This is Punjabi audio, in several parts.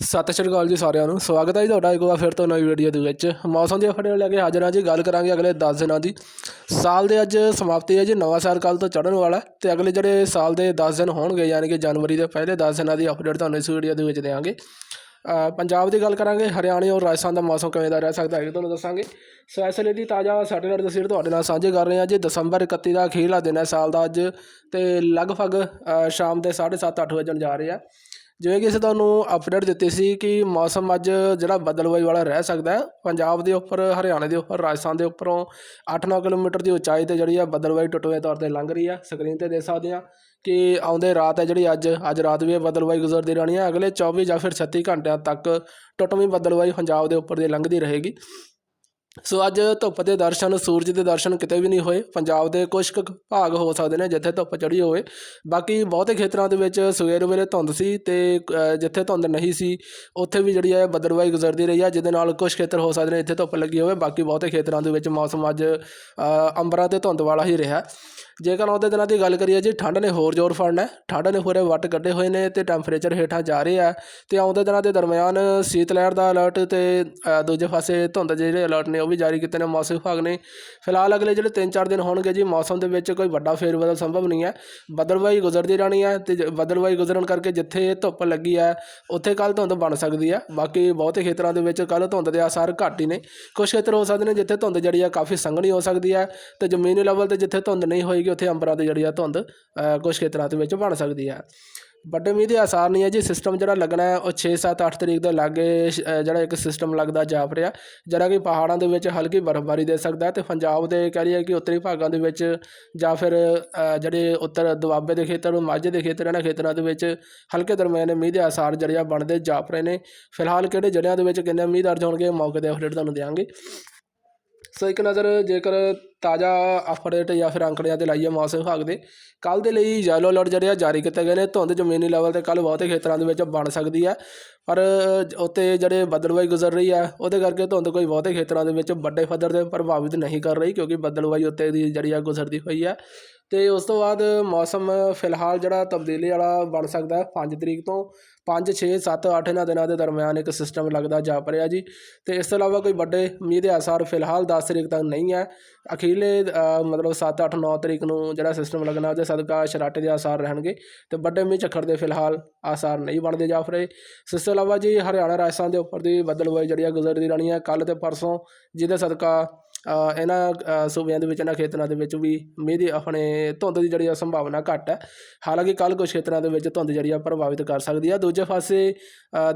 ਸਤਿ ਸ਼੍ਰੀ ਅਕਾਲ ਜੀ ਸਾਰਿਆਂ ਨੂੰ। ਸਵਾਗਤ ਹੈ ਜੀ ਤੁਹਾਡਾ ਇੱਕ ਵਾਰ ਫਿਰ ਤੋਂ ਨਵੀਂ ਵੀਡੀਓ ਦੇ ਵਿੱਚ। ਮੌਸਮ ਦੀ ਅਪਡੇਟ ਲੈ ਕੇ ਹਾਜ਼ਰ ਹਾਂ ਜੀ। ਗੱਲ ਕਰਾਂਗੇ ਅਗਲੇ 10 ਦਿਨਾਂ ਦੀ। ਸਾਲ ਦੇ ਅੱਜ ਸਮਾਪਤੀ ਹੈ ਜੀ। ਨਵਾਂ ਸਾਲ ਕੱਲ ਤੋਂ ਚੜ੍ਹਨ ਵਾਲਾ ਹੈ ਤੇ ਅਗਲੇ ਜਿਹੜੇ ਸਾਲ ਦੇ 10 ਦਿਨ ਹੋਣਗੇ ਯਾਨੀ ਕਿ ਜਨਵਰੀ ਦੇ ਪਹਿਲੇ 10 ਦਿਨਾਂ ਦੀ ਅਪਡੇਟ ਤੁਹਾਨੂੰ ਇਸ ਵੀਡੀਓ ਦੇ ਵਿੱਚ ਦੇਵਾਂਗੇ। ਪੰਜਾਬ ਦੀ ਗੱਲ ਕਰਾਂਗੇ। ਹਰਿਆਣਾ ਔਰ ਰਾਜਸਥਾਨ ਦਾ ਮੌਸਮ ਕਿਵੇਂ ਦਾ ਰਹਿ ਸਕਦਾ ਹੈ ਤੁਹਾਨੂੰ ਦੱਸਾਂਗੇ। ਸੋ ਇਸ ਲਈ ਦੀ ਤਾਜ਼ਾ ਸੈਟੇਲਾਈਟ ਤਸਵੀਰ ਤੁਹਾਡੇ ਨਾਲ ਸਾਂਝੇ ਕਰ ਰਹੇ ਹਾਂ ਜੀ। ਦਸੰਬਰ 31 ਦਾ ਅਖੀਰਲਾ ਦਿਨ ਹੈ ਸਾਲ ਦਾ ਅੱਜ ਤੇ ਲਗਭਗ ਸ਼ਾਮ ਦੇ 7:30 ਅੱਠ ਵਜਣ ਜਾ ਰਹੇ। ਆ ਜਿਵੇਂ ਕਿ ਅਸੀਂ ਤੁਹਾਨੂੰ ਅਪਡੇਟ ਦਿੱਤੀ ਸੀ ਕਿ ਮੌਸਮ ਅੱਜ ਜਿਹੜਾ ਬਦਲਵਾਈ ਵਾਲਾ ਰਹਿ ਸਕਦਾ ਹੈ, ਪੰਜਾਬ ਦੇ ਉੱਪਰ, ਹਰਿਆਣਾ ਦੇ ਉੱਪਰ, ਰਾਜਸਥਾਨ ਦੇ ਉੱਪਰੋਂ 8-9 ਕਿਲੋਮੀਟਰ ਦੀ ਉਚਾਈ ਤੇ ਜਿਹੜੀ ਆ ਬਦਲਵਾਈ ਟੁੱਟਵੇਂ ਤੌਰ ਤੇ ਲੰਘ ਰਹੀ ਆ। ਸਕਰੀਨ ਤੇ ਦੇਖ ਸਕਦੇ ਆ ਕਿ ਆਉਂਦੇ ਰਾਤ ਹੈ ਜਿਹੜੀ ਅੱਜ ਅੱਜ ਰਾਤ ਵੀ ਇਹ ਬਦਲਵਾਈ ਗੁਜ਼ਰਦੀ ਰਹਿਣੀ ਆ। ਅਗਲੇ 24 ਜਾਂ ਫਿਰ 36 ਘੰਟਿਆਂ ਤੱਕ ਟੁੱਟਵੀਂ ਬਦਲਵਾਈ ਪੰਜਾਬ ਦੇ ਉੱਪਰ ਦੀ ਲੰਘਦੀ ਰਹੇਗੀ। ਸੋ ਅੱਜ ਧੁੱਪ ਦੇ ਦਰਸ਼ਨ, ਸੂਰਜ ਦੇ ਦਰਸ਼ਨ ਕਿਤੇ ਵੀ ਨਹੀਂ ਹੋਏ। ਪੰਜਾਬ ਦੇ ਕੁਝ ਕੁ ਭਾਗ ਹੋ ਸਕਦੇ ਨੇ ਜਿੱਥੇ ਧੁੱਪ ਚੜੀ ਹੋਵੇ। ਬਾਕੀ ਬਹੁਤੇ ਖੇਤਰਾਂ ਦੇ ਵਿੱਚ ਸਵੇਰ ਵੇਲੇ ਧੁੰਦ ਸੀ ਤੇ ਜਿੱਥੇ ਧੁੰਦ ਨਹੀਂ ਸੀ, ਉੱਥੇ ਵੀ ਜਿਹੜੀ ਹੈ ਬੱਦਲਵਾਈ ਗੁਜ਼ਰਦੀ ਰਹੀ ਹੈ, ਜਿਹਦੇ ਨਾਲ ਕੁਝ ਖੇਤਰ ਹੋ ਸਕਦੇ ਨੇ ਇੱਥੇ ਧੁੱਪ ਲੱਗੀ ਹੋਵੇ। ਬਾਕੀ ਬਹੁਤੇ ਖੇਤਰਾਂ ਦੇ ਵਿੱਚ ਮੌਸਮ ਅੱਜ ਅੰਬਰਾਂ ਤੇ ਧੁੰਦ ਵਾਲਾ ਹੀ ਰਿਹਾ। ਜੇਕਰ ਆਉਂਦੇ ਦਿਨਾਂ ਦੀ ਗੱਲ ਕਰੀਏ ਜੀ, ਠੰਡ ਨੇ ਹੋਰ ਜ਼ੋਰ ਫੜਨਾ ਠੰਡ ਨੇ ਪੂਰੇ ਵੱਟ ਕੱਢੇ ਹੋਏ ਨੇ ਤੇ ਟੈਂਪਰੇਚਰ ਹੇਠਾਂ ਜਾ ਰਹੇ ਆ। ਤੇ ਆਉਂਦੇ ਦਿਨਾਂ ਦੇ ਦਰਮਿਆਨ ਸੀਤ ਲਹਿਰ ਦਾ ਅਲਰਟ ਤੇ ਦੂਜੇ ਪਾਸੇ ਧੁੰਦ ਦੇ ਜਿਹੜੇ ਅਲਰਟ ਨੇ ਉਹ ਵੀ ਜਾਰੀ ਕੀਤੇ ਨੇ ਮੌਸਮ ਵਿਭਾਗ ਨੇ। ਫਿਲਹਾਲ ਅਗਲੇ ਜਿਹੜੇ 3-4 ਦਿਨ ਹੋਣਗੇ ਜੀ, ਮੌਸਮ ਦੇ ਵਿੱਚ ਕੋਈ ਵੱਡਾ ਫੇਰਬਦਲ ਸੰਭਵ ਨਹੀਂ ਹੈ। ਬਦਲਵਾਈ ਗੁਜ਼ਰਦੀ ਰਹਿਣੀ ਹੈ ਤੇ ਜ- ਬੱਦਲਵਾਈ ਗੁਜ਼ਰਨ ਕਰਕੇ ਜਿੱਥੇ ਧੁੱਪ ਲੱਗੀ ਹੈ, ਉੱਥੇ ਕੱਲ ਧੁੰਦ ਬਣ ਸਕਦੀ ਹੈ। ਬਾਕੀ ਬਹੁਤੇ ਖੇਤਰਾਂ ਦੇ ਵਿੱਚ ਕੱਲ ਧੁੰਦ ਦੇ ਆਸਾਰ ਘੱਟ ਹੀ ਨੇ। ਕੁਝ ਖੇਤਰ ਹੋ ਸਕਦੇ ਨੇ ਜਿੱਥੇ ਧੁੰਦ ਜਿਹੜੀ ਆ ਕਾਫੀ ਸੰਘਣੀ ਹੋ ਸਕਦੀ ਹੈ ਤੇ ਜ਼ਮੀਨੀ ਲੈਵਲ ਤੇ ਜਿੱਥੇ ਧੁੰਦ ਨਹੀਂ ਹੋਏਗੀ ਉੱਥੇ ਅੰਬਰਾਂ ਤੇ ਜਿਹੜੀ ਆ ਧੁੰਦ ਅ, ਕੁਝ ਖੇਤਰਾਂ ਦੇ ਵਿੱਚ ਬਣ ਸਕਦੀ ਹੈ ਵੱਡੇ ਮੀਂਹ ਦੇ ਆਸਾਰ ਨਹੀਂ ਹੈ ਜੀ ਸਿਸਟਮ ਜਿਹੜਾ ਲੱਗਣਾ ਹੈ ਉਹ 6 7 8 ਤਰੀਕ ਦੇ ਲਾਗੇ ਜਿਹੜਾ ਇੱਕ ਸਿਸਟਮ ਲੱਗਦਾ ਜਾਪ ਰਿਹਾ ਜਿਹੜਾ ਕਿ ਪਹਾੜਾਂ ਦੇ ਵਿੱਚ ਹਲਕੀ ਬਰਫ਼ਬਾਰੀ ਦੇ ਸਕਦਾ ਹੈ ਤੇ ਪੰਜਾਬ ਦੇ ਕਹਿ ਲਈਏ ਕਿ ਉੱਤਰੀ ਭਾਗਾਂ ਦੇ ਵਿੱਚ ਜਾਂ ਫਿਰ ਜਿਹੜੇ ਉੱਤਰ ਦੁਆਬੇ ਦੇ ਖੇਤਰ ਮਾਝੇ ਦੇ ਖੇਤਰ ਇਹਨਾਂ ਖੇਤਰਾਂ ਦੇ ਵਿੱਚ ਹਲਕੇ ਦਰਮਿਆਨੇ ਮੀਂਹ ਦੇ ਆਸਾਰ ਜਿਹੜੇ ਆ ਬਣਦੇ ਜਾਪ ਰਹੇ ਨੇ। ਫਿਲਹਾਲ ਕਿਹੜੇ ਜ਼ਿਲ੍ਹਿਆਂ ਦੇ ਵਿੱਚ ਕਿੰਨੇ ਮੀਂਹ ਦਰਜ ਹੋਣਗੇ ਮੌਕੇ ਦੇ ਅਪਡੇਟ ਤੁਹਾਨੂੰ ਦਿਆਂਗੇ। ਸੋ ਇੱਕ ਨਜ਼ਰ ਜੇਕਰ ਤਾਜ਼ਾ ਅਪਡੇਟ ਜਾਂ ਫਿਰ ਅੰਕੜਿਆਂ ਤੇ ਲਾਈਏ ਮੌਸਮ ਵਿਭਾਗ ਦੇ ਕੱਲ ਦੇ ਲਈ ਯੈਲੋ ਅਲਰਟ ਜਿਹੜੇ ਆ ਜਾਰੀ ਕੀਤੇ ਗਏ ਨੇ, ਧੁੰਦ ਜ਼ਮੀਨੀ ਲੈਵਲ ਤੇ ਕੱਲ ਬਹੁਤੇ ਖੇਤਰਾਂ ਦੇ ਵਿੱਚ ਬਣ ਸਕਦੀ ਹੈ। ਪਰ ਉੱਤੇ ਜਿਹੜੇ ਬੱਦਲਵਾਈ ਗੁਜ਼ਰ ਰਹੀ ਹੈ ਉਹਦੇ ਕਰਕੇ ਧੁੰਦ ਕੋਈ ਬਹੁਤੇ ਖੇਤਰਾਂ ਦੇ ਵਿੱਚ ਵੱਡੇ ਪੱਧਰ ਤੇ ਪ੍ਰਭਾਵਿਤ ਨਹੀਂ ਕਰ ਰਹੀ ਕਿਉਂਕਿ ਬੱਦਲਵਾਈ ਉੱਤੇ ਦੀ ਜਿਹੜੀ ਆ ਗੁਜ਼ਰਦੀ ਹੋਈ ਹੈ ਅਤੇ ਉਸ ਤੋਂ ਬਾਅਦ ਮੌਸਮ ਫਿਲਹਾਲ ਜਿਹੜਾ ਤਬਦੀਲੀ ਵਾਲਾ ਬਣ ਸਕਦਾ ਪੰਜ ਤਰੀਕ ਤੋਂ। 5 6 7 8 ਇਹਨਾਂ ਦਿਨਾਂ ਦੇ ਦਰਮਿਆਨ ਇੱਕ ਸਿਸਟਮ ਲੱਗਦਾ ਜਾਪ ਰਿਹਾ ਜੀ। ਅਤੇ ਇਸ ਤੋਂ ਇਲਾਵਾ ਕੋਈ ਵੱਡੇ ਮੀਂਹ ਦੇ ਆਸਾਰ ਫਿਲਹਾਲ ਦਸ ਤਰੀਕ ਤੱਕ ਨਹੀਂ ਹੈ ਅਖੀਰਲੇ ਮਤਲਬ 7 8 9 ਤਰੀਕ ਨੂੰ ਜਿਹੜਾ ਸਿਸਟਮ ਲੱਗਣਾ ਉਹਦੇ ਸਦਕਾ ਸ਼ਰਾਟੇ ਦੇ ਆਸਾਰ ਰਹਿਣਗੇ। ਅਤੇ ਵੱਡੇ ਮੀਂਹ ਝੱਖੜ ਦੇ ਫਿਲਹਾਲ ਆਸਾਰ ਨਹੀਂ ਬਣਦੇ ਜਾ ਰਹੇ। ਇਸ ਤੋਂ ਇਲਾਵਾ ਜੀ ਹਰਿਆਣਾ, ਰਾਜਸਥਾਨ ਦੇ ਉੱਪਰ ਦੀ ਬੱਦਲਵਾਈ ਜਿਹੜੀ ਆ ਗੁਜ਼ਰਦੀ ਰਹਿਣੀ ਹੈ ਕੱਲ ਤੇ ਪਰਸੋਂ ਜਿਹਦੇ ਸਦਕਾ ਇਹਨਾਂ ਸੂਬਿਆਂ ਦੇ ਵਿੱਚ, ਇਹਨਾਂ ਖੇਤਰਾਂ ਦੇ ਵਿੱਚ ਵੀ ਮੀਂਹ ਦੀ ਆਪਣੇ ਧੁੰਦ ਦੀ ਜਿਹੜੀ ਆ ਸੰਭਾਵਨਾ ਘੱਟ ਹੈ। ਹਾਲਾਂਕਿ ਕੱਲ ਕੁਝ ਖੇਤਰਾਂ ਦੇ ਵਿੱਚ ਧੁੰਦ ਜਿਹੜੀ ਆ ਪ੍ਰਭਾਵਿਤ ਕਰ ਸਕਦੀ ਆ। ਦੂਜੇ ਪਾਸੇ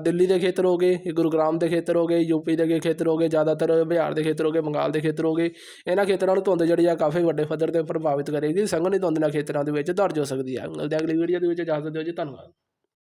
ਦਿੱਲੀ ਦੇ ਖੇਤਰ ਹੋ ਗਏ, ਗੁਰੂਗ੍ਰਾਮ ਦੇ ਖੇਤਰ ਹੋ ਗਏ ਯੂਪੀ ਦੇ ਖੇਤਰ ਹੋ ਗਏ, ਜ਼ਿਆਦਾਤਰ ਬਿਹਾਰ ਦੇ ਖੇਤਰ ਹੋ ਗਏ, ਬੰਗਾਲ ਦੇ ਖੇਤਰ ਹੋ ਗਏ। ਇਹਨਾਂ ਖੇਤਰਾਂ ਨੂੰ ਧੁੰਦ ਜਿਹੜੀ ਆ ਕਾਫੀ ਵੱਡੇ ਪੱਧਰ ਤੇ ਪ੍ਰਭਾਵਿਤ ਕਰੇਗੀ। ਸੰਘਣੀ ਧੁੰਦ ਨਾਲ ਖੇਤਰਾਂ ਦੇ ਵਿੱਚ ਦਰਜ ਹੋ ਸਕਦੀ ਹੈ ਮਿਲਦੇ ਅਗਲੀ ਵੀਡੀਓ ਦੇ ਵਿੱਚ। ਇਜਾਜ਼ਤ ਦਿਓ ਜੀ। ਧੰਨਵਾਦ।